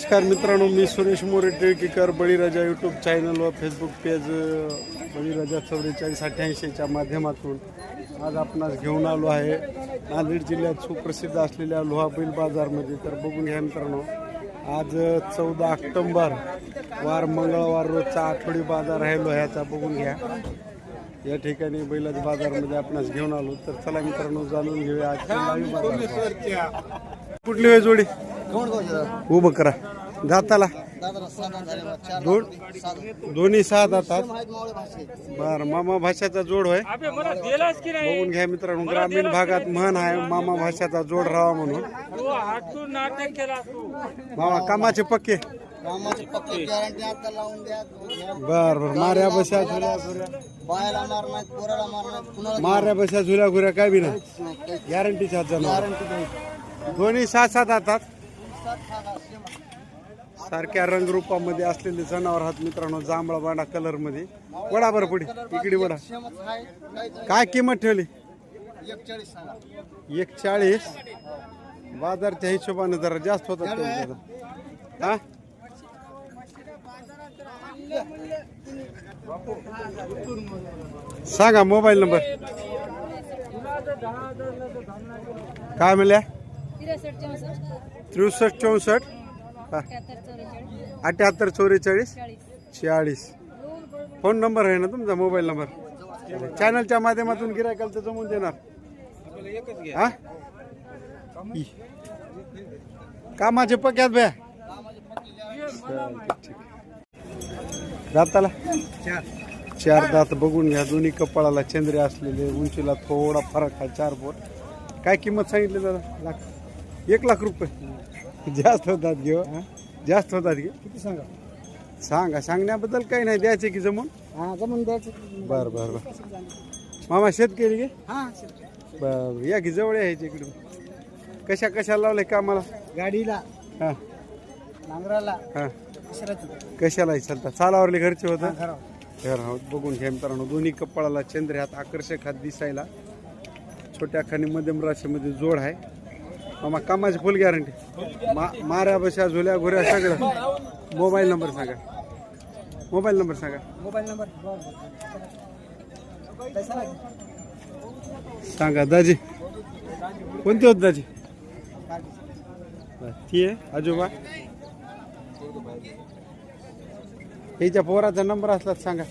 नमस्कार मित्रांनो मी Suresh More टिळकीकर Baliraja YouTube channel व फेसबुक पेज बळीराजा चौवेचाळीस अठ्ठ्याऐंशीच्या माध्यमातून आज आपणास घेऊन आलो आहे. नांदेड जिल्ह्यात सुप्रसिद्ध असलेल्या लोहाबैल बाजारमध्ये. तर बघून घ्या मित्रांनो आज चौदा ऑक्टोंबर वार मंगळवार रोजचा आठवडी बाजार आहे लोह्याचा. बघून घ्या. या ठिकाणी बैलाच्या बाजारमध्ये आपणास घेऊन आलो. तर चला मित्रांनो जाणून घेऊया आज कुठली वेळ जोडी? उभं करा. दाताला. दोन दोन्ही सहा दातात. बर मामा भाषाचा जोड होय. अबे मला दिलाच की नाही? बघून घ्या मित्रांनो ग्रामीण भागात म्हण आहे मामा भाषाचा जोड राहावा म्हणून. तू हातून नाटक केला तू. मामा कामाचे पक्के. कामाची पक्की गॅरंटी आता लावून द्या. बर बर. माऱ्या बशा झुल्या घुऱ्या माऱ्या बशा झुल्या घुऱ्या काय बी नाही. गॅरंटीच्या दोन्ही सहा सात दातात. सारख्या रंगरूपामध्ये असलेले जनावर हात मित्रांनो जांभळा बांडा कलरमध्ये वडा बरं पुढे इकडे वडा. काय किंमत ठेवली? एक चाळीस बाजारच्या हिशोबाने जरा जास्त होतात हा? सांगा मोबाईल नंबर. काय म्हणल्या? त्रेसष्ट चौसष्ट? अठ्याहत्तर चौवेचाळीस? चाळीस. फोन नंबर आहे ना तुमचा मोबाईल नंबर? चॅनलच्या माध्यमातून गिरायकाल तर जमून देणार. हा? कामाचे पक्यात भया दाताला? चार दात बघून घ्या. दोन्ही कपाळाला चंद्रे असलेले उंचीला थोडा फरक आहे चार बोट. काय किंमत सांगितली दादा? लाख. एक लाख रुपये. जास्त होतात घेऊ जास्त होतात घे किती सांगा? सांगा. सांगण्याबद्दल काही नाही. द्यायचे की जमून? हा जमून द्यायचं. बर बर बर. मामा शेतकरी गे हा बर या की जवळ यायचे इकडे. कशा कशाला लावले कामाला? गाडीला. हा. नांगराला. हा. कशाला कशाला चालता? चालावरले घरचे होतं? घर आहोत बघून घ्या मित्रांनो. दोन्ही कपाळाला चंद्र हात आकर्षक हात दिसायला. छोट्या खाणी मध्यम राशीमध्ये जोड आहे. मामा कामाची फुल गॅरंटी मा माऱ्या बशा झुल्या घुऱ्या सगळं. मोबाईल नंबर सांगा. मोबाईल नंबर सांगा. मोबाईल नंबर सांगा दाजी. कोणते होत दाजी? ती आहे आजोबा. ह्याच्या पोराचा नंबर असला सांगा.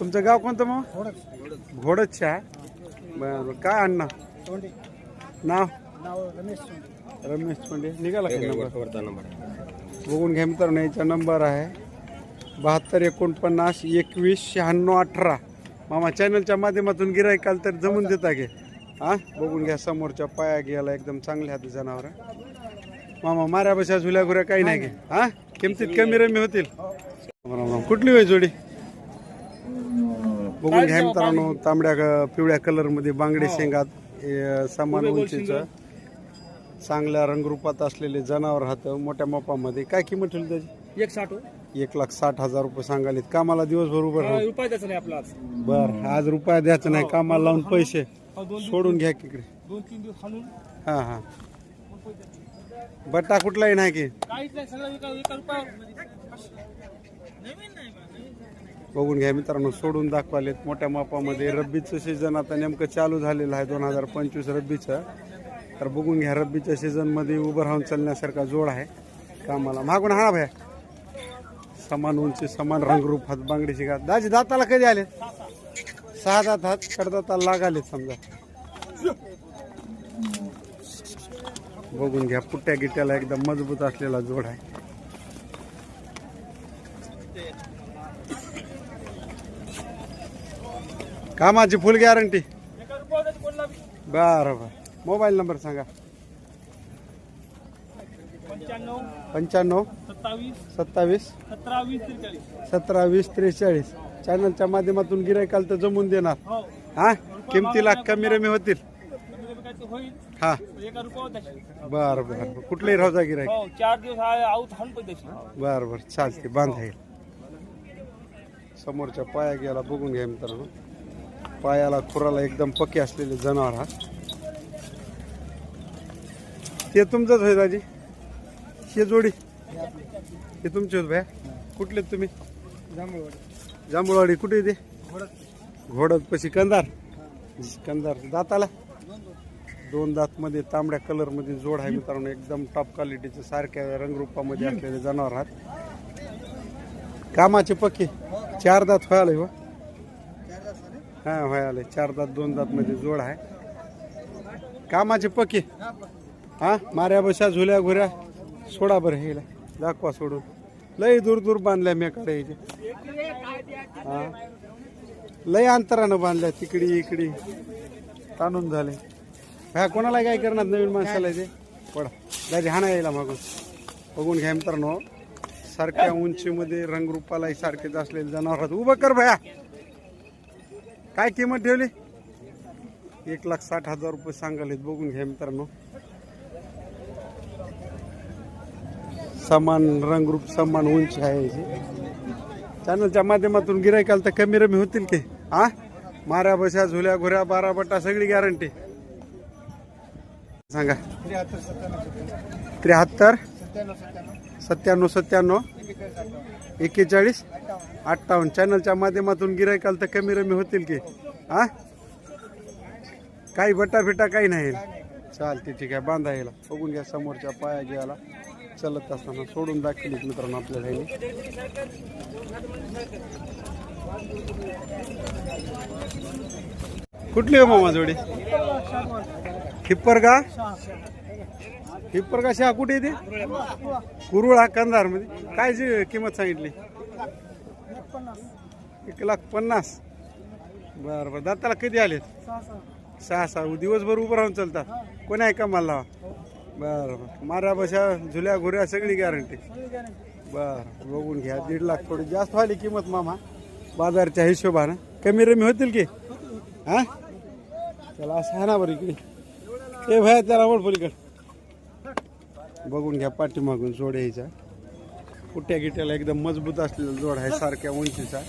तुमचं गाव कोणतं मग घोडच. आहे. बरं. काय अण्णा? नाव? नाव रमेश पांडे निघाला का नंबर? बघून घ्या मित्रांनो याचा नंबर आहे बहात्तर एकोणपन्नास एकवीस शहाण्णव अठरा. मामा चॅनलच्या माध्यमातून गिरायकाल तर जमून देता घे. हा? बघून घ्या समोरच्या पाया घ्यायला एकदम चांगले हात जनावर. मामा माऱ्या बशा झुल्या घुऱ्या काही नाही घे. हा? किमतीत कमी रमी होतील. कुठली होय जोडी? बघून घ्या मित्रांनो तांबड्या क- पिवळ्या कलरमध्ये बांगडे शेंगात हे, समान उंचीचं. चांगल्या रंगरूपात असलेले जनावर हात मोठ्या मापामध्ये. काय किंमत ठेवली त्याची? एक साठ एक लाख साठ हजार रुपये सांगालेत. कामाला दिवसभर उभं राहून रुपये द्यायचा नाही आपला आज. बर आज रुपया द्यायचं नाही. कामाला लावून पैसे. सोडून घ्या तिकडे दोन तीन दिवस हाणून. हा हा. बट्टा कुठलाही नाही की. काहीच नाही सगळं एका एका रुपयावर बघून घ्या मित्रांनो सोडून दाखवालेत. मोठ्या मापामध्ये रब्बीचं सीझन आता नेमकं चालू झालेलं आहे दोन हजार पंचवीस रब्बीचं. तर बघून घ्या रब्बीच्या सीझनमध्ये उभं राहून चालण्यासारखा जोड आहे. कामाला मागून हा भया. समान उंची समान रंगरूप हात बांगडीची घात दाजी दाताला कधी आले सहा दात हात कडदाताला लागालेत समजा. बघून घ्या पुट्ट्या गिट्ट्याला एकदम मजबूत असलेला जोड आहे. कामाची फुल गॅरंटी बरं बरं. मोबाईल नंबर सांगा. पंच्याण्णव पंच्याण्णव सत्तावीस सत्तावीस सतरा वीस त्रेचाळीस. सतरा वीस त्रेचाळीस. चॅनलच्या माध्यमातून गिरायकाल तर जमून देणार. हो. हा? किमतीला कमी रमी होतील. होईल. हा. एका द्यायची बरं बरं बरं. कुठलेही राहू गिरायक हो चार दिवस आऊत पण द्यायची बरं बरं. चालते बांधा येईल समोरच्या पाया गेला बघून घ्या मित्रांनो. पायाला खुराला एकदम पक्के असलेले जनावर हा. ते तुमचंच होय दाजी. हे जोडी. हे तुमचे होत भया. कुठले तुम्ही? जांभूळवाडी. जांभूळवाडी कुठे येते घोडत पशी. कंदार कंदार दाताला? दोन दात मध्ये तांबड्या कलरमध्ये जोड आहे मित्रांनो. एकदम टॉप क्वालिटीचे सारख्या रंगरूपामध्ये असलेले जनावर आहात. कामाचे पक्के. चार दात व्हायला हो. हा व्हायला चार दात दोन दात मध्ये जोड आहे. कामाचे पक्के. हा? माऱ्या बशा झुल्या घुऱ्या. सोडा बरं हे दाखवा सोडून. लय दूर दूर बांधल्या मी कडे हा? लय अंतरानं बांधल्या तिकडी इकडी. ताणून झाले. ह्या कोणाला काय करणार नवीन माणसाला ते पडा. दाजी हाणा यायला मागून. बघून घ्या मित्रांनो. सारख्या उंचीमध्ये रंगरूपालाही सारखेच असलेले जनावर उभं कर भया. काय किंमत ठेवली? एक लाख साठ हजार रुपये सांगालेत बघून घ्या मित्रांनो. समान रंगरूप समान उंची आहे याची चॅनलच्या माध्यमातून गिरायकाल तर कमी रमी होतील की? हा माऱ्या बशा झुल्या घुऱ्या बारा बट्टा सगळी गॅरंटी सांगा. त्र्याहत्तर सत्त्याण्णव सत्त्याण्णव एक्केचाळीस अठ्ठावन्न. चॅनलच्या माध्यमातून गिरायकाल तर कमी रमी होतील की? हा काही बट्टा फिटा काही नाही. चालते ठीक आहे. बांधा यायला बघून घ्या समोरच्या पाया घ्यायला चलत असताना सोडून दाखवली मित्रांनो आपल्याला. कुठली हो मामा जोडी? खिप्पर का खिप्पर का शहा कुठे येते कुरुळा कंधारमध्ये काय जी किंमत सांगितली? एक लाख पन्नास. बर बर. दाताला कधी आलेत? सहा सहा. दिवसभर उभं राहून चालतात. कोणी आहे का मला बरं बरं. मारा बशा झुल्या घुऱ्या सगळी गॅरंटी बरं बघून घ्या. दीड लाख थोडी जास्त व्हायली किंमत मामा. बाजारच्या हिशोबानं. कमी रमी होतील की? हा? चला असं आहे ना बरं इकडे. ते भया त्याला ओढ पलीकड. बघून घ्या पाठीमागून जोड यायचा. कुट्या गिट्याला एकदम मजबूत असलेला जोड आहे सारख्या उंचीचा.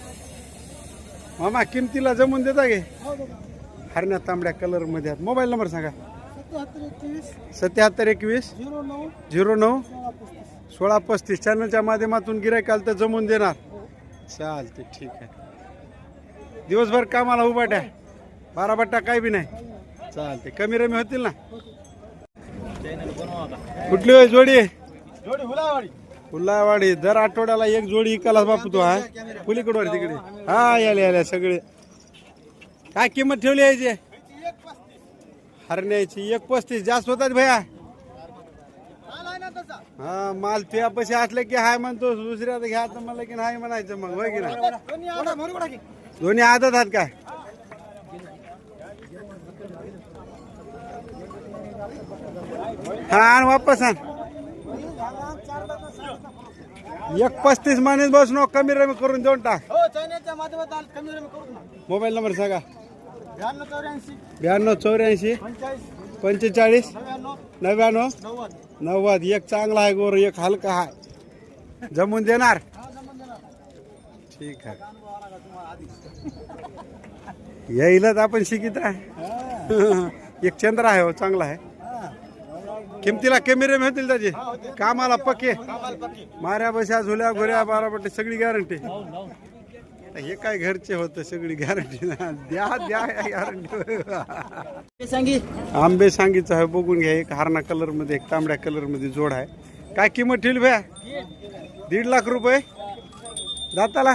मामा किमतीला जमून देता गे हरण्या तांबड्या कलरमध्ये आहेत. मोबाईल नंबर सांगा. सत्याहत्तर एकवीस. झिरो नऊ. सोळा पस्तीस. चॅनलच्या माध्यमातून गिरायकाल तर जमून देणार. चालते ठीक आहे. दिवसभर कामाला उभाट्या बारा बट्टा काय बी नाही. चालते कमी रमी होतील ना? कुठली होय जोडी? फुलावाडी दर आठवड्याला एक जोडी इकाला बापू तो हा? पुलीकडवर तिकडे. हा याले याले सगळे. काय किंमत ठेवली यायची हरण्याची एक पस्तीस जास्त होतात भया. हा माल तुया पैसे असले की हाय म्हणतो दुसऱ्या घ्या तर मला की नाही म्हणायचं मग होय की नाही? दोन्ही आदत आहेत काय? हा आण वापस आण. एक पस्तीस माणूस बस नो कमी रमी करून देऊन टाक. हो मोबाईल नंबर सांगा. ब्याण्णव चौऱ्याऐंशी. पंचेचाळीस. नव्याण्णव. नव्वद. एक चांगला आहे गोर. एक हलका आहे. जमून देणार? ठीक आहे. येईलच आपण शिकित आहे. एक चंद्र आहे हो चांगला आहे. किमतीला कमी रेम होतील. त्याचे कामाला पक्के. माऱ्या बशा झुल्या घुऱ्या बारापट्टी सगळी गॅरंटी हे काय घरचे होतं? सगळी गॅरंटी द्या द्या गॅरंटी सांगी. आंबे सांगीचं आहे बघून घ्या. एक हारणा कलरमध्ये एक तांबड्या कलरमध्ये जोड आहे. काय किंमत ठेवली भया? दीड लाख रुपये? दाताला?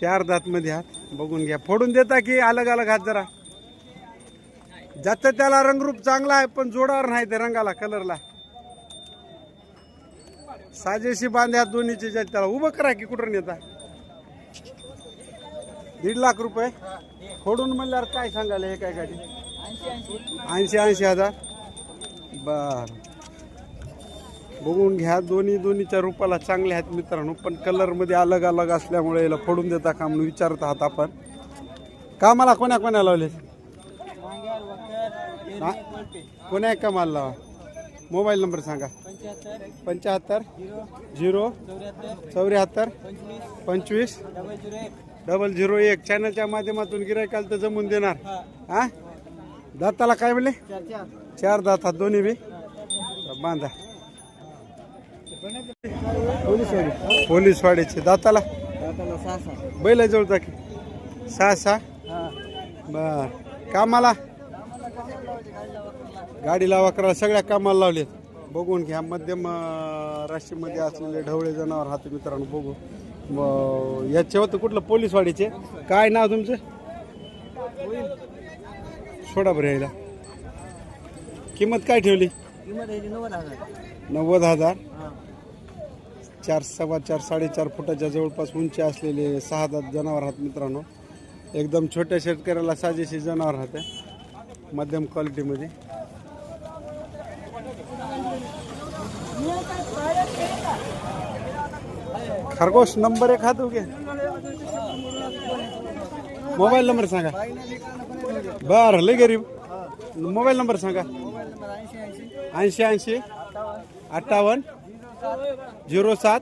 चार दात मध्ये हात बघून घ्या. फोडून देता की अलग अलग हात जरा? ज्याचं त्याला रंगरूप चांगला आहे पण जोडावर नाही ते रंगाला कलरला साजेशी बांध्या दोन्हीचे त्याला उभं करा की कुठं नेता? दीड लाख रुपये. फोडून म्हणल्यावर काय सांगायला हे काय गाडी? ऐंशी ऐंशी हजार. बर. बघून घ्या दोन्ही दोन्हीच्या रूपाला चांगले आहेत मित्रांनो पण कलरमध्ये अलग अलग असल्यामुळे याला फोडून देता का म्हणून विचारत आहात आपण. कामाला कोण्या कोण्या लावले हा? कोण्या कामाला लावा? मोबाईल नंबर सांगा. पंच्याहत्तर झिरो चौऱ्याहत्तर पंचवीस डबल झिरो एक. चॅनलच्या माध्यमातून गिरायकाल तर जमून देणार. हा. दाताला काय म्हणले? चार दातात दोन्ही बी. बांधा. पोलीसवाडीचे. दाताला? दाताला बैल जवळचा की? सहा सहा? बर. कामाला? गाडी लावा करा. सगळ्या कामाला लावलेत. बघून घ्या. मध्यम राशीमध्ये असलेले ढवळे जनावर हात मित्रांनो बघू. याचे होतं कुठलं? पोलीसवाडीचे. काय नाव तुमचं? सोडा बरं यायला. किंमत काय ठेवली? नव्वद हजार. चार सव्वा चार साडेचार फुटाच्या जवळपास उंची असलेले सहा दात जनावर आहात मित्रांनो. एकदम छोट्या शेतकऱ्याला साजेशी जनावर राहते. मध्यम क्वालिटीमध्ये खरगोश नंबर एक हात घे मोबाईल नंबर सांगा. बर लय गरीब. मोबाईल नंबर सांगा. ऐंशी ऐंशी अठ्ठावन्न झिरो सात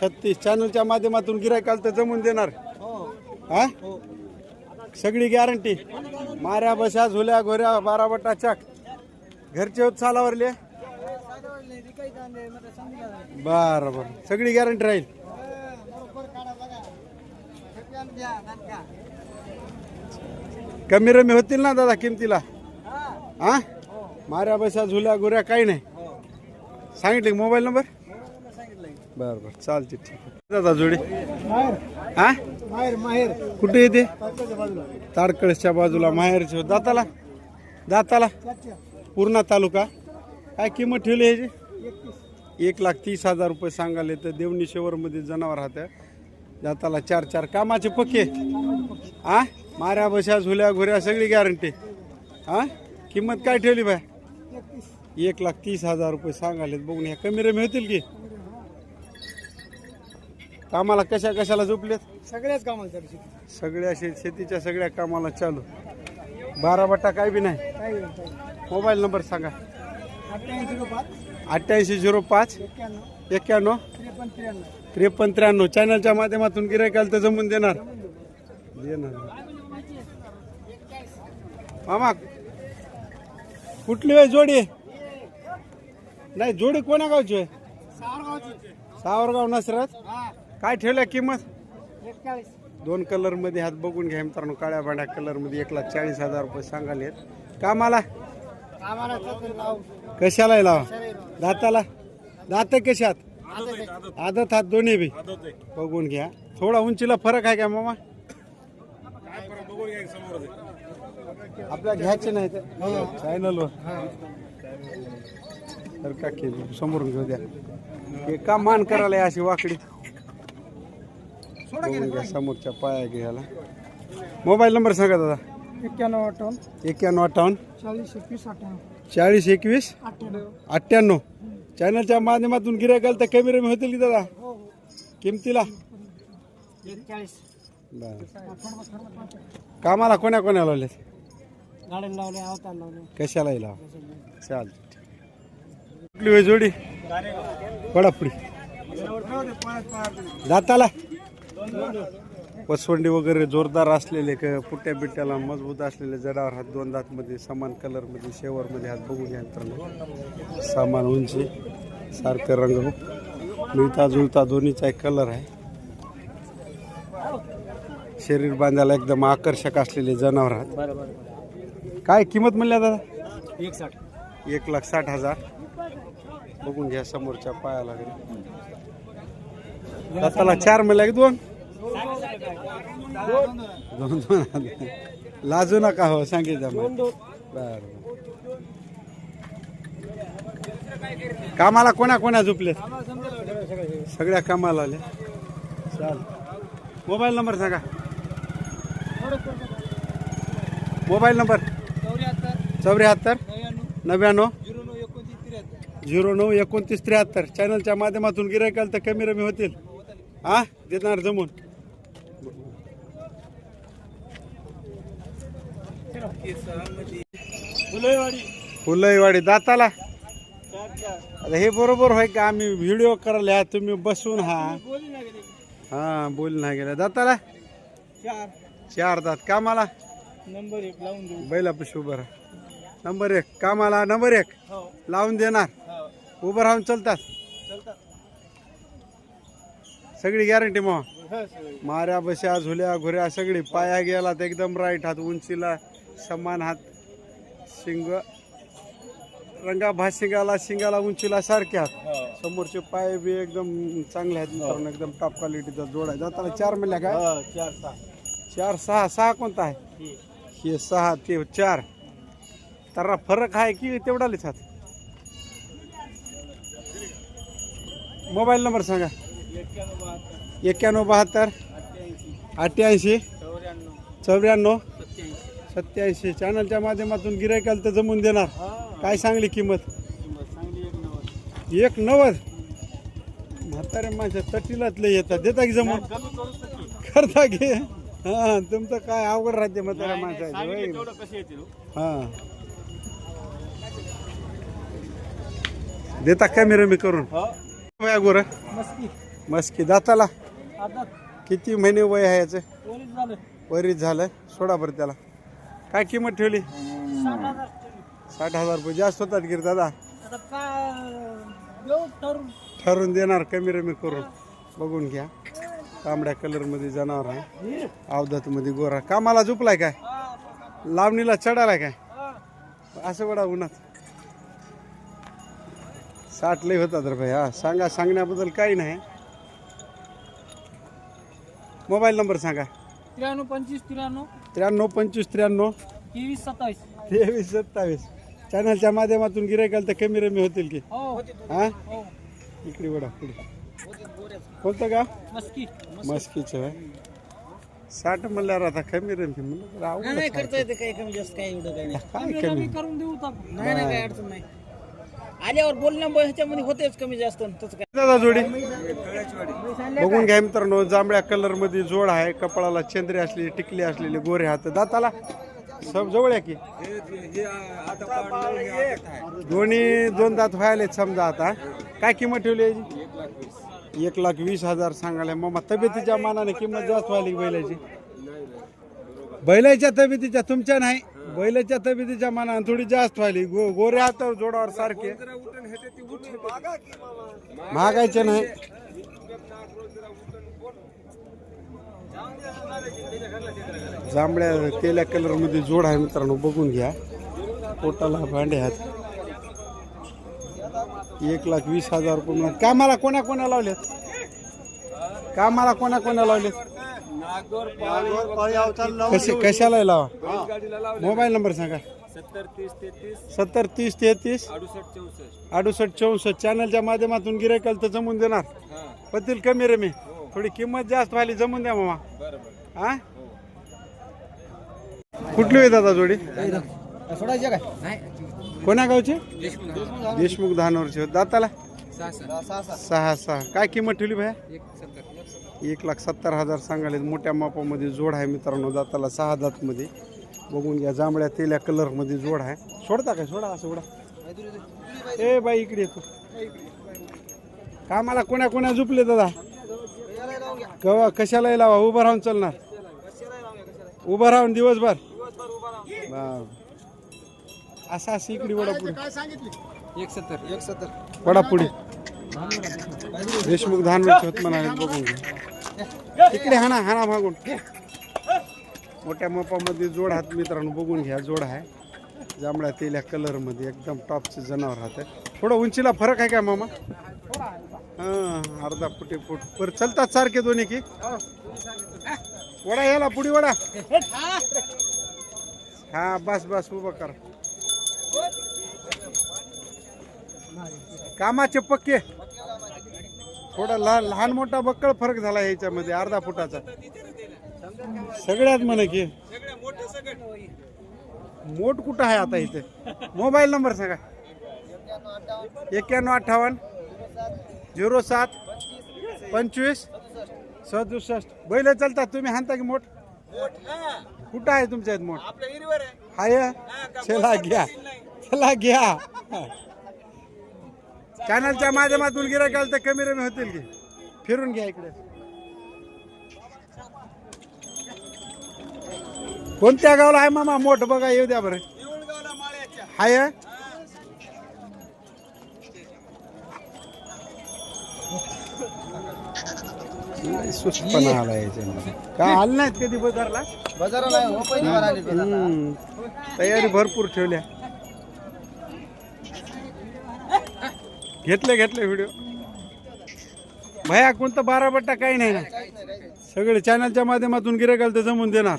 छत्तीस. चॅनलच्या माध्यमातून गिरायकाल तर जमून देणार. हा? सगळी गॅरंटी माऱ्या बशा झुल्या घोऱ्या बारा बटा चाक. घरचे होत चालावरले बरं बरं. सगळी गॅरंटी राहील. कमी रमी होतील ना दादा किमतीला? हा. माऱ्या बशा झुल्या गुऱ्या काही नाही. सांगितले मोबाईल नंबर? बरं बरं. चालते ठीक आहे. दादा जोडी. हा? माहेर माहेर. कुठे येते? बाजूला. ताडकळसच्या बाजूला माहेरचे दाताला? दाताला? पूर्णा तालुका. काय किंमत ठेवली ह्याची? एक लाख तीस हजार रुपये सांगाले तर देवणी शेवरमध्ये जनावर राहतं दाताला चार चार कामाचे पक्के. आ? माऱ्या बशा झुल्या घुऱ्या सगळी गॅरंटी हा किंमत काय ठेवली बाय? एक लाख तीस हजार रुपये सांगालेत. बघून ह्या कमी रमी होतील की? कामाला कशा कशाला झोपलेत? सगळ्याच कामाला सगळ्या शेतीच्या सगळ्या कामाला चालू. बारा बट्टा काय बी नाही. मोबाईल नंबर सांगा. अठ्ठ्याऐंशी झिरो पाच एक्क्याण्णव त्रेपन्न त्र्याण्णव. चॅनलच्या माध्यमातून गिरायकाल तर जमून देणार. देणार. मामा कुठली वेळ जोडी? नाही जोडी कोण्या गावची आहे सावरगाव नसरत? काय ठेवल्या किंमत? दोन कलरमध्ये हात बघून घ्या मित्रांनो काळ्या भांड्या कलरमध्ये एक लाख चाळीस हजार रुपये सांगाले कामाला? कशाला लावा? दाताला? दात कशात? आदत हात दोन्ही बी. बघून घ्या. थोडा उंचीला फरक आहे का मामा? आपल्या घ्यायचे नाही चॅनलवर तर का केली? समोरून घेऊ द्या. हे का मान करायला आहे अशी वाकडी? समोरच्या पाया घ्यायला. मोबाईल नंबर सांगा दादा. एक्क्याण्णव अठ्ठावन्न. एक्क्याण्णव अठ्ठावन्न. चाळीस एकवीस अठ्ठ्याण्णव चाळीस एकवीस? अठ्ठ्याण्णव. अठ्ठ्याण्णव. चॅनलच्या माध्यमातून गिरायकाल तर कमी रमी होतील की दादा किमतीला? चाळीस कामाला कोण्या कोण्या लावले लावा? चाल कुठली होय जोडी? पडापुडी दाताला? पसवंडी वगैरे जोरदार असलेले क पुट्ट्या बिट्ट्याला मजबूत असलेले जडावर हात दोन दातमध्ये समान कलरमध्ये शेवरमध्ये हात बघून घ्या मित्रांनो. सामान उंची सारखं रंग मिळता जुळता दोन्हीचा एक कलर आहे. शरीर बांधायला एकदम आकर्षक असलेले जनावर आहेत. काय किंमत म्हणल्या दादा? एक साठ एक लाख साठ हजार. बघून घ्या समोरच्या पायाला. लागेल दाताला चार म्हणल्या की दोन? दोन दोन हजार. लाजू नका हो सांगितलं मग. बर. कामाला कोणा कोणा झोपले सगळ्या कामाला आले. चाल मोबाईल नंबर सांगा. Mobile number? चौऱ्याहत्तर. नव्याण्णव. झिरो नऊ एकोणतीस त्र्याहत्तर. झिरो नऊ एकोणतीस त्र्याहत्तर चॅनलच्या माध्यमातून गिरायकाल तर कमी रमी होतील. हा? देणार जमून. फुलईवाडी दाताला. आता हे बरोबर होय का? आम्ही व्हिडिओ करायला तुम्ही बसून हा. हा बोल ना गेला. दाताला? चार चार दात. कामाला? नंबर एक लावून देऊ बैला उभं राहा. नंबर एक. कामाला नंबर एक. लावून देणार. उभं राहून चलतात. सगळी गॅरंटी मग माऱ्या बशा झुल्या घुऱ्या सगळी. पाया गेला तर एकदम राईट हात उंचीला. समान हात शिंग रंगा भात शिंगाला शिंगाला उंचीला सारखे हात. समोरचे पाय बी एकदम चांगले आहेत मित्रांनो एकदम टॉप क्वालिटीचा जोड आहे. जाताना चार म्हणल्या काय? हा चार सहा. चार सहा सहा कोणता आहे? हे. सहा ते चार. तर फरक आहे की तेवढालेच हात? मोबाईल नंबर सांगा. एक्क्याण्णव बहात्तर. अठ्ठ्याऐंशी. चौऱ्याण्णव. सत्याऐंशी. चॅनलच्या माध्यमातून गिरायकाला तर जमून देणार. काय सांगली किंमत? एक नव्वद. म्हातारे माणसं तटीलाच लय येतात. देता की जमून? करता घे हा तुमचं काय अवघड राहते म्हाताऱ्या माणसाचं हो? हा. देता कमी रमी करून? हो. वया गोर? मस्की. मस्की. दाताला? किती महिने वय आहे याचं? वरीच झालं. सोडा बरं त्याला. काय किंमत ठेवली? साठ हजार साठ हजार रुपये जास्त होतात गिर दादा. आता काय देऊ ठरून ठरवून देणार कमी रमी करून. बघून घ्या. तांबड्या कलरमध्ये जनावर आहे. अवधातमध्ये गोरा. कामाला झोपलाय काय? लावणीला चढालाय काय? असं वडा उन्हात. साठ लय होतात रे भाई हा सांगा सांगण्याबद्दल काही नाही. मोबाईल नंबर सांगा. त्र्याण्णव पंचवीस त्र्याण्णव. त्र्याण्णव पंचवीस त्र्याण्णव. तेवीस सत्तावीस. तेवीस सत्तावीस. चॅनलच्या माध्यमातून गिरायकाल तर कमी रमी होतील की? हो. हा? हो इकडे वडा पुढे. कोणतं गाव? मस्की. मस्कीचं आहे साठ म्हणल्यावर आता कमी रमी म्हणलं काही कमी जास्त काही एवढं काही नाही. काय कमी कमी कमी? करून देऊ नाही. अडचण नाही. आल्यावर बोलण्यामुळे ह्याच्यामध्ये होतेच कमी जास्त तसं काय. दादा जोडी? बघून घ्या मित्रांनो जांभळ्या कलरमध्ये जोड आहे. कपाळाला चंद्री असलेली टिकली असलेली गोरे हात. दाताला? सब जवळ आहे की? दोन्ही दोन दात व्हायला समजा आता. काय किंमत ठेवली याची? एक लाख वीस हजार सांगायला. मामा तब्येतीच्या मानाने किंमत जास्त व्हायली बैलाची? बैलाच्या तब्येतीच्या तुमच्या नाही? बैलाच्या तब्येतीच्या मानाने थोडी जास्त व्हायली. गो गोरे हात जोडावर सारखे. महागायचे नाही. जांभळ्या तेल्या कलरमध्ये जोड आहे मित्रांनो बघून घ्या. पोटाला भांडे आहेत. एक लाख वीस हजार रुपये कामाला कोणा कोणा लावलेत? कामाला कोणा कोणा लावलेत? कसे कशाला लावा? मोबाईल नंबर सांगा. सत्तर तीस तेहतीस. सत्तर तीस तेहतीस. अडुसष्ट चौसष्ट. चॅनलच्या माध्यमातून गिरायकाल तर जमून देणार. पतील कमी रे मी. थोडी किंमत जास्त व्हायली जमून द्या मामा. हा कुठली होती दादा जोडी? सोडायचे काय? कोण्या गावचे? देशमुख. धानवरचे. दाताला? सहा सहा. काय किंमत ठेवली भाया? एक लाख सत्तर हजार सांगाले मोठ्या मापामध्ये जोड आहे मित्रांनो दाताला सहा दातमध्ये. बघून घ्या जांभळ्या तेल्या कलरमध्ये जोड आहे. सोडता काय? सोडा असं सोडा. ए बाई इकडे येतो कामाला कोण्या कोण्या झुपले दादा? कवा कशाला लावा उभं राहून चालणार. उभं राहून दिवसभर. असं असं इकडे वडा पुढे एक सत्तर एक सत्तर. वडा देशमुख धानवडचे होत म्हणाले बघून घ्या तिकडे हाना हाना मागून मोठ्या मापामध्ये जोड हात मित्रांनो बघून घ्या जोड आहे. जांभळ्या तेल्या कलरमध्ये एकदम टॉपचे जनावर राहत आहे थोडं उंचीला फरक आहे का मामा? हां अर्धा फुटे फूट. बरं चलतात सारखे दोन्ही की? वडा याला पुढे वडा. हा बस बस उभं कर. कामाचे पक्के. थोडा लहान लहान मोठा बक्कळ फरक झाला याच्यामध्ये अर्धा फुटाचा. सगळ्यात म्हणे की मोठ कुठं आहे आता इथे? मोबाईल नंबर सांगा. एक्क्याण्णव अठ्ठावन्न झिरो सात पंचवीस सदुसष्ट. बैल चालतात तुम्ही हाणता की मोठ? कुठं आहे तुमच्या मोठ? आहे. हाय. चला घ्या. चला घ्या. चॅनलच्या माध्यमातून गिरायकाल तर कमी रमी होतील की? फिरून घ्या इकडे. कोणत्या गावाला आहे मामा? मोठ बघा येऊ द्या बरं. हाय सुस्तपणा आला याच्यामध्ये. काय आलं नाहीत कधी बाजारला? हम्म. तयारी भरपूर ठेवल्या. घेतले घेतले व्हिडिओ भया कोणतं बारा बट्टा काही नाही ना. सगळे चॅनलच्या माध्यमातून गिरायकाला तर जमून देणार.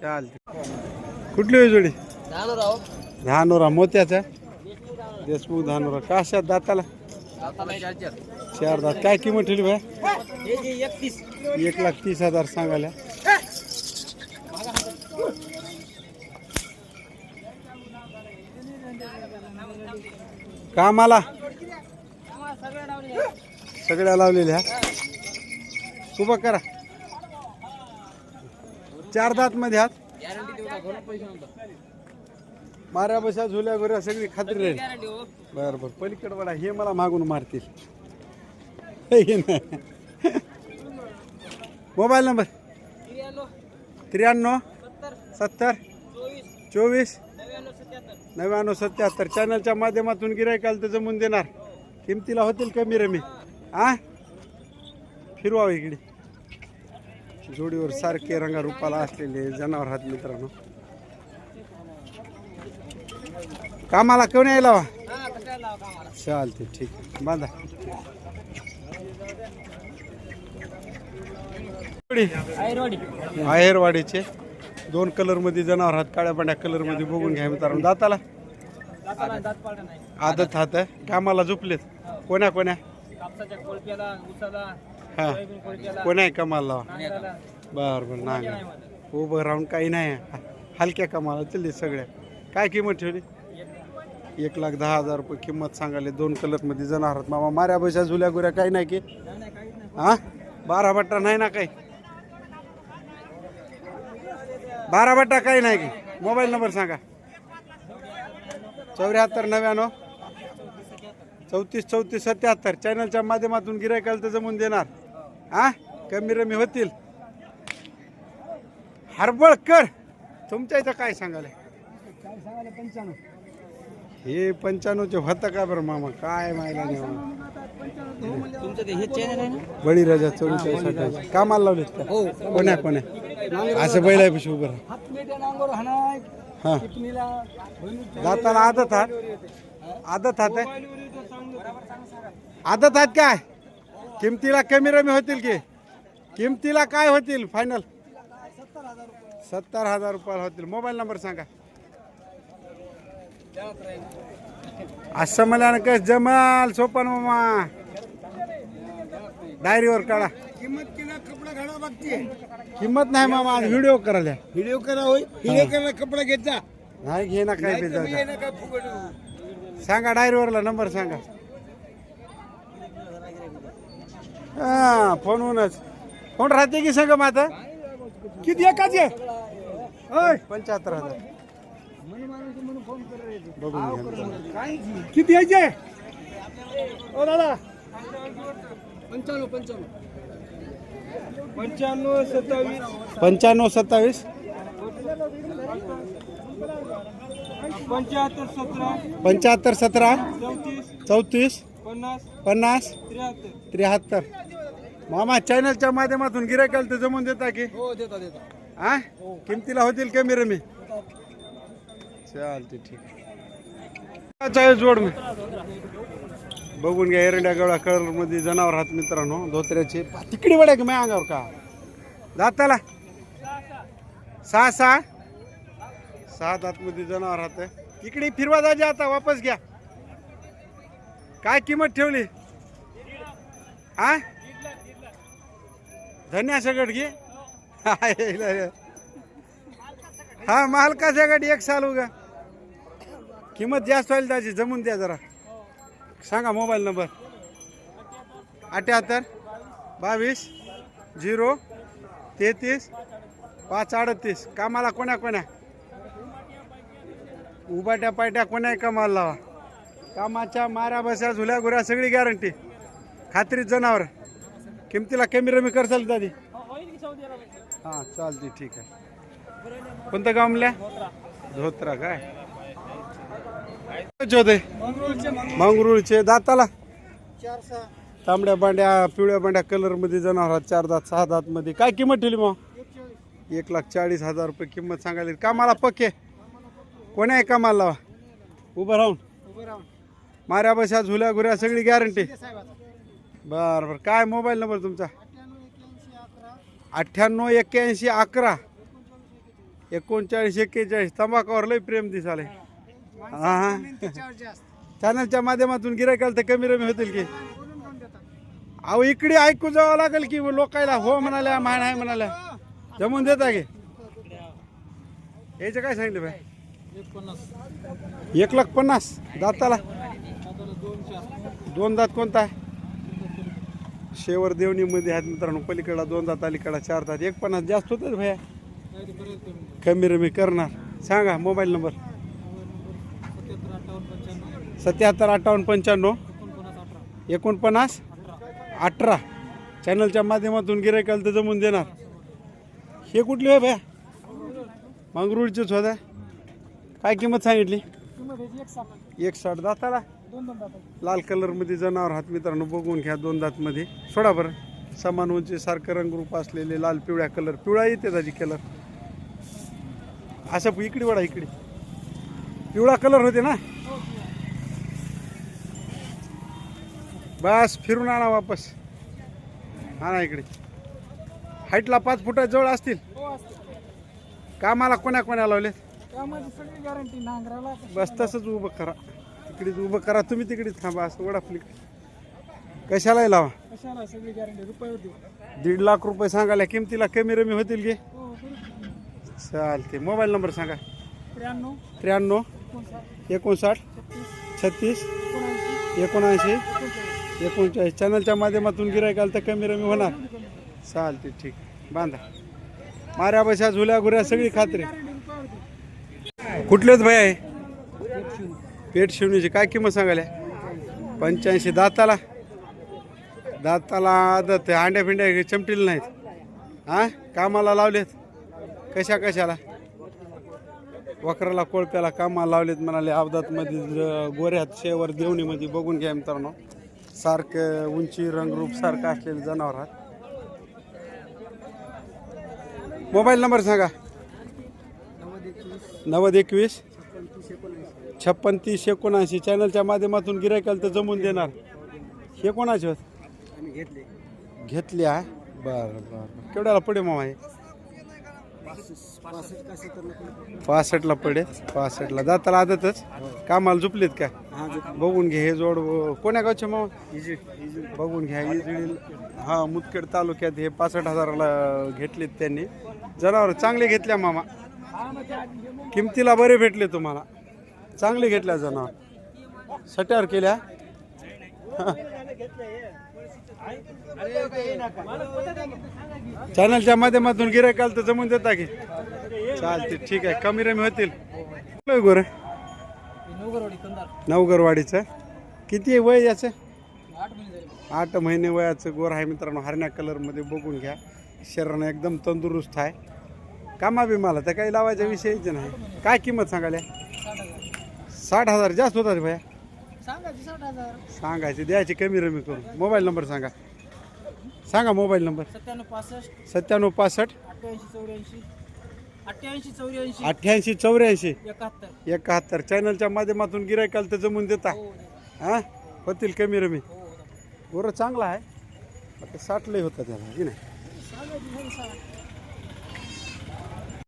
चालते कुठली होई जोडी? धानोरा मोत्याचा? देशमुख धानोरा. काशात दाताला? चार दात. काय किंमत ठेवली भाई एक लाख तीस हजार सांगायला. कामाला? सगळ्या लावलेल्या. उभं करा. चार दात मध्ये हात माऱ्या बशा झुल्या गोऱ्या सगळी खात्री राहील. बरं बरं. पलीकडे वडा हे मला मागून मारतील. Mobile number? त्र्याण्णव सत्तर चोवीस नव्याण्णव सत्याहत्तर. चॅनलच्या माध्यमातून गिरायकाल तर जमून देणार. किमतीला होतील कमी रमी. आ? फिरवा इकडे. जोडीवर सारखे रंगा रूपाला असलेले जनावर आहात मित्रांनो. कामाला कोण यायला वा चालते ठीक आहे. बांधा. आहेरवाडीचे. दोन कलरमध्ये जनावर हात काळ्या पांढऱ्या कलरमध्ये बघून घ्या मित्रांनो. दाताला? आदत हात आहे. कामाला झोपलेत. कोण्या कोण्या? कापसाच्या कोळप्याला उसाला हा. सोयाबीन कोळप्याला कोण्या कमाल लावा नांगराला बर बर नाही उभं राहून काही नाही. हलक्या कमाला चालली सगळ्या. काय किंमत ठेवली? एक लाख दहा हजार रुपये किंमत सांगाले दोन कलरमध्ये जनावर मामा माऱ्या बशा झुल्या गुऱ्या काही नाही की. हा? बारा बट्टा नाही ना काही? बारा बट्टा काही नाही की? मोबाईल नंबर सांगा. चौऱ्याहत्तर नव्याण्णव. चौतीस चौतीस सत्याहत्तर. चॅनलच्या माध्यमातून गिरायकाला तर जमून देणार. हा कमी रमी होतील. हरबळकर तुमच्या इथं काय सांगाले हे पंच्याण्णवचे होतं का बरं मामा? काय माहिला नाही हे बळीराजा चौवेचाळीस कामाला लावलेत का? हो. कोण्या कोण्या? असं बैलापाशी उभं राहा. हा. दाताला आदत हात. आदत हात आहे. आदत हात काय? किमतीला कमी रमी होतील की? किमतीला काय होतील? फायनल सत्तर हजार रुपयाला होतील. मोबाईल नंबर सांगा. असं मला कस? जमाल सोपन मामा. डायरीवर काढा. किंमत केला कपडा घाला बघते किंमत नाही मामा आज व्हिडिओ करायला. व्हिडिओ करा होय. व्हिडिओ करा कपडा घेत जा. नाही घे ना काय सांगा डायरीवरला नंबर सांगा. हा फोनवरूनच. कोण राहते की सांगा माझा किती एकाचे होय पंच्याहत्तर हजार. बघून घ्या किती यायचे? ओ दादा. पंच्याण्णव पंच्याण्णव पंच्याण्णव सत्तावीस. पंच्याण्णव सत्तावीस. पंच्याहत्तर सतरा पंच्याहत्तर सतरा चौतीस चौतीस पन्नास पन्नास त्र्याहत्तर. त्र्याहत्तर. मामा चॅनलच्या माध्यमातून गिरायकाल तर जमून देता की? हो देता देता. हा. किमतीला होतील कमी रमी चालते ठीक आहे. चालेल जोड मी? बघून घ्या एरंड्या गवळा कलरमध्ये जनावर हात मित्रांनो धोत्र्याचे. तिकडे वड्या की माझ्या अंगावर का? दाताला सहा सहा. सहा दात जनावर हात इकडे फिरवा दाजी आता वापस घ्या. काय किंमत ठेवली? आ? धन्या सगट घे. हा मालका सगट एक साल उगा. किंमत जास्त होईल त्याची जमून द्या जरा. सांगा मोबाईल नंबर. अठ्याहत्तर बावीस झिरो तेहतीस पाच अडतीस. कामाला कोण्या कोण्या? उबाट्या पाट्या कोणाही कमाला लावा. कामाच्या माऱ्या बसा झुल्या गुऱ्या सगळी गॅरंटी खात्रीत जनावर. किमतीला कमी रमी करचाल दादी हां चालते ठीक आहे. कोणतं गाव म्हणल्या? धोत्रा काय? होते? मंगरुळचे. दाताला? चार तांबड्या बांड्या पिवळ्या बांड्या कलरमध्ये जनावर चार दात सहा दातमध्ये काय किंमत ठेवली मग? एक लाख चाळीस हजार रुपये किंमत सांगायला कामाला पक्के. कोण्या आहे कामाला लावा? उभं राहून. माऱ्या बशा झुल्या घुऱ्या सगळी गॅरंटी बरं बरं. काय मोबाईल नंबर तुमचा? अठ्ठ्याण्णव एक्क्याऐंशी अकरा. एकोणचाळीस एक्केचाळीस. तंबाखावर लय प्रेम दिसाले हा हा. चॅनलच्या माध्यमातून गिरायकाल तर कमी रमी होतील की? अहो इकडे ऐकू जावं लागेल की लोकायला हो म्हणाल्या मान आहे म्हणाल्या. जमून देता की? याचं काय सांगितलं बाय एक लाख पन्नास. दाताला. दोन दात कोणता आहे? शेवर देवणीमध्ये आहेत मित्रांनो. पलीकडला दोन दात अलीकडला चार दात. एक पन्नास जास्त होतं भैया? कमी रमी करणार. सांगा मोबाईल नंबर. सत्याहत्तर अठ्ठावन्न पंच्याण्णव. एकोणपन्नास अठरा. चॅनलच्या माध्यमातून गिरायकाला तर जमून देणार. हे कुठली हो आहे भैया? मंगरुळचीच होत्या काय किंमत सांगितली? एक साठ. दाताला? लाल कलरमध्ये जनावर हात मित्रांनो बघून घ्या दोन दातमध्ये. सोडा बरं. समान उंची सारखं रंगरूप असलेले लाल पिवळ्या कलर पिवळा येते त्याची कलर. असं इकडे वडा इकडे. पिवळा कलर होते ना? बस फिरून आणा वापस. आणा इकडे. हाईटला पाच फुटा जवळ असतील? कामाला कोण्या कोण्या लावले गॅरंटी नांगराला बस तसंच उभं करा. तिकडेच उभं करा. तुम्ही तिकडेच थांबा. असं वडा फ्लिक कशालाही लावा. कशाला सगळी गॅरंटी देऊ. दीड लाख रुपये सांगायला किमतीला कमी रमी होतील की? चालते मोबाईल नंबर सांगा. त्र्याण्णव त्र्याण्णव एकोणसाठ छत्तीस एकोणऐंशी एकोणचाळीस. चॅनलच्या माध्यमातून गिरायकाल तर कमी रमी होणार. चालते ठीक. बांधा. माऱ्या बशा झुल्या घुऱ्या सगळी खात्री. कुठलेच भय आहे? पेट शिवणीची काय किंमत सांगायला? पंच्याऐंशी दाताला. दाताला आदत आहे, अंड्या फिंड्या चमटील नाहीत. हां? कामाला लावलेत. कशा कशाला? वक्राला कोळप्याला कामाला लावलेत म्हणाले अवधातमध्ये गोऱ्यात शेवर देवणीमध्ये बघून घ्या मित्रांनो. सारखं उंची रंगरूप सारखं असलेले जनावर आहात. मोबाईल नंबर सांगा. नव्वद एकवीस? छप्पन तीस एकोणऐंशी. चॅनलच्या माध्यमातून गिरायकाल तर जमून देणार. हे कोणाचे होत? घेतले आहे बरं बरं. केवढ्याला पडे मामा हे? पासष्टला पडे पासष्टला. जाताला आदतच? कामाला झुपलेत का? बघून घे हे जोड. कोण्या गावचे मामा? बघून घ्या. इजळी हा मुदखेड तालुक्यात हे पासष्ट हजाराला घेतलेत त्यांनी. जनावर चांगले घेतल्या मामा. किमतीला बरे भेटले तुम्हाला. चांगले घेतल्या जनावर. सट्यावर केल्या. चॅनलच्या माध्यमातून गिरायकाल तर जमून देता की. चालते ठीक आहे. कमी रमी होतील. लय गोरे. नवगरवाडीचं. किती आहे वय याचं? आठ महिने आठ महिने वयाचं गोर आहे मित्रांनो. हरण्या कलरमध्ये बघून घ्या. शरीरानं एकदम तंदुरुस्त आहे. कामा बिमाला तर काही लावायच्या विषयीच नाही. काय किंमत सांगायला? साठ हजार साठ जास्त होतात भया. सांगायचे साठ द्यायची कमी रमी करून. मोबाईल नंबर सांगा. सांगा मोबाईल नंबर. सत्त्याण्णव पासष्ट सत्त्याण्णव पासष्ट अठ्ठ्याऐंशी चौऱ्याऐंशी अठ्ठ्याऐंशी चौऱ्याऐंशी अठ्ठ्याऐंशी चौऱ्याऐंशी. एकाहत्तर. एकाहत्तर. चॅनलच्या माध्यमातून गिरायकाल तर जमून देता. हो हां. होतील कमी रमी. हो हो. गोरं चांगला आहे. आता साठलंही होतं त्याला की नाही साठ.